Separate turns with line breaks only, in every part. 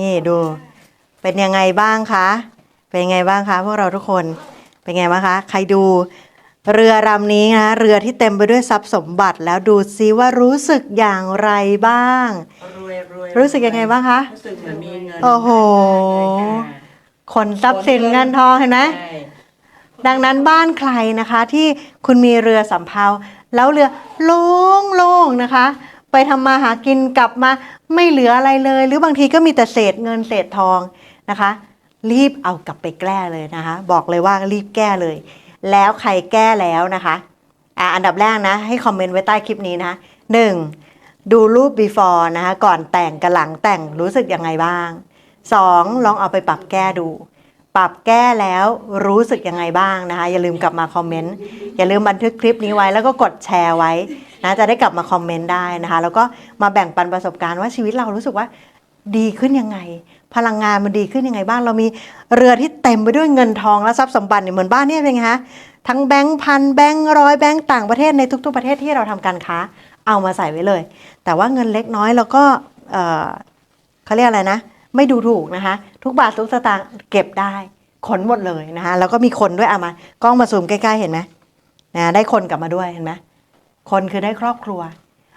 นี่ดูเป็นยังไงบ้างคะ เป็นยังไงบ้างคะ พวกเราทุกคนเป็นไงบ้างคะ ใครดูเรือลำนี้นะเรือที่เต็มไปด้วยทรัพย์สมบัติแล้วดูซิว่ารู้สึกอย่างไรบ้าง
รวยรวย
รู้สึกยังไงบ้างคะ
รู้สึกเหมือนมีเงิน
โอ้โห ขนทรัพย์สินเงินทองเห็นไหม
ใช่
ดังนั้นบ้านใครนะคะที่คุณมีเรือสำเภาแล้วเรือโล่งๆนะคะ ไปทำมาหากินกลับมาไม่เหลืออะไรเลย หรือบางทีก็มีแต่เศษเงินเศษทองนะคะ รีบเอากลับไปแก้เลยนะคะ บอกเลยว่ารีบแก้เลย แล้วใครแก้แล้วนะคะอะอันดับแรกนะ ให้คอมเมนต์ไว้ใต้คลิปนี้นะหนึ่งดูรูป before นะคะก่อนแต่งกับหลังแต่งรู้สึกยังไงบ้างสองลองเอาไปปรับแก้ดู ปรับแก้แล้วรู้สึกยังไงบ้างนะคะ อย่าลืมกลับมาคอมเมนต์ อย่าลืมบันทึกคลิปนี้ไว้แล้วก็กดแชร์ไว้ นะจะได้กลับมาคอมเมนต์ได้นะคะ แล้วก็มาแบ่งปันประสบการณ์ว่าชีวิตเรารู้สึกว่าดีขึ้นยังไง พลังงานมันดีขึ้นยังไงบ้างเรามีเรือที่เต็มไปด้วยเงินทองและทรัพย์สมบัติเนี่ยเหมือนบ้านเนี่ยเป็นไงคะทั้งแบงค์พันแบงค์ร้อยแบงค์ต่างประเทศในทุก ๆ ประเทศที่เราทำการค้า เอามาใส่ไว้เลย แต่ว่าเงินเล็กน้อยเราก็เออเขาเรียกอะไรนะ ไม่ดูถูกนะคะ ทุกบาททุกสตางค์เก็บได้ขนหมดเลยนะคะแล้วก็มีคนด้วยเอามา กล้องมาซูมใกล้ๆเห็นไหมนะได้คนกลับมาด้วยเห็นไหม คนคือได้ครอบครัว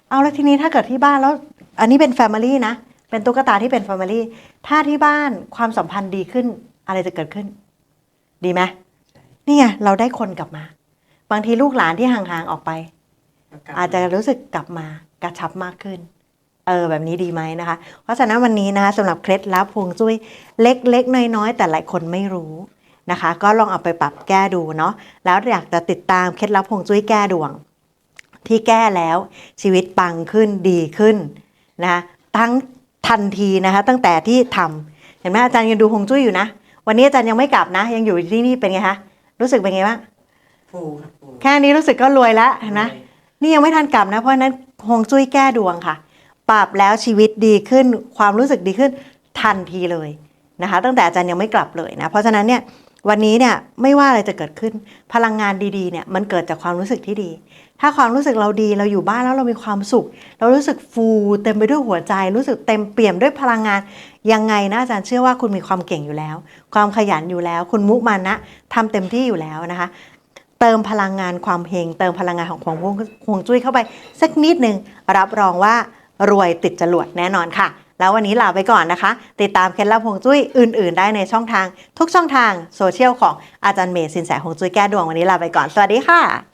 เอาแล้วทีนี้ถ้าเกิดที่บ้านแล้ว อันนี้เป็นแฟมิลี่นะ เป็นตุ๊กตาที่เป็นแฟมิลี่ ถ้าที่บ้านความสัมพันธ์ดีขึ้นอะไรจะเกิดขึ้น ดีไหมนี่ไงเราได้คนกลับมา บางทีลูกหลานที่ห่างๆออกไป อาจจะรู้สึกกลับมากระชับมากขึ้น เออแบบนี้ดีไหมนะคะ เพราะฉะนั้นวันนี้นะคะสำหรับเคล็ดลับฮวงจุ้ยเล็กๆน้อยๆแต่หลายคนไม่รู้นะคะ ก็ลองเอาไปปรับแก้ดูเนาะแล้วอยากจะติดตามเคล็ดลับฮวงจุ้ยแก้ดวง ที่แก้แล้วชีวิตปังขึ้นดีขึ้นนะคะทั้งทันทีนะคะตั้งแต่ที่ทำเห็นไหมอาจารย์ยังดูฮวงจุ้ยอยู่นะ วันนี้อาจารย์ยังไม่กลับนะ ยังอยู่ที่นี่เป็นไงคะรู้สึกเป็นไงบ้าง
ฟูครับฟู
แค่นี้รู้สึกก็รวยแล้วเห็นไหมนี่ยังไม่ทันกลับนะเพราะฉะนั้นฮวงจุ้ยแก้ดวงค่ะ ปรับแล้วชีวิตดีขึ้นความรู้สึกดีขึ้นทันทีเลยนะคะ ตั้งแต่อาจารย์ยังไม่กลับเลยนะ เพราะฉะนั้นเนี่ย วันนี้เนี่ยไม่ว่าอะไรจะเกิดขึ้น พลังงานดีๆเนี่ยมันเกิดจากความรู้สึกที่ดี ถ้าความรู้สึกเราดีเราอยู่บ้านแล้วเรามีความสุข เรารู้สึกฟูเต็มไปด้วยหัวใจ รู้สึกเต็มเปี่ยมด้วยพลังงาน ยังไงนะอาจารย์เชื่อว่าคุณมีความเก่งอยู่แล้ว ความขยันอยู่แล้ว คุณมุมานะทำเต็มที่อยู่แล้วนะคะ เติมพลังงานความเฮงเติมพลังงานของของวงจุ้ยเข้าไป สักนิดหนึ่งรับรองว่ารวยติดจรวดแน่นอนค่ะ แล้ววันนี้ลาไปก่อนนะคะ ติดตามเคล็ดลับฮงจุ้ยอื่น ๆ ได้ในช่องทาง ทุกช่องทางโซเชียลของอาจารย์เมย์สินแสฮงจุ้ยแก้ดวงวันนี้ลาไปก่อน สวัสดีค่ะ